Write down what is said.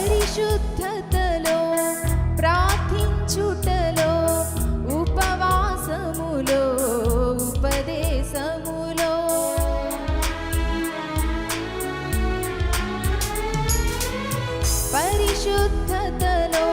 పరిశుద్ధతలో ప్రార్థించుటలో ఉపవాసములో ఉపదేశములో. పరిశుద్ధతలో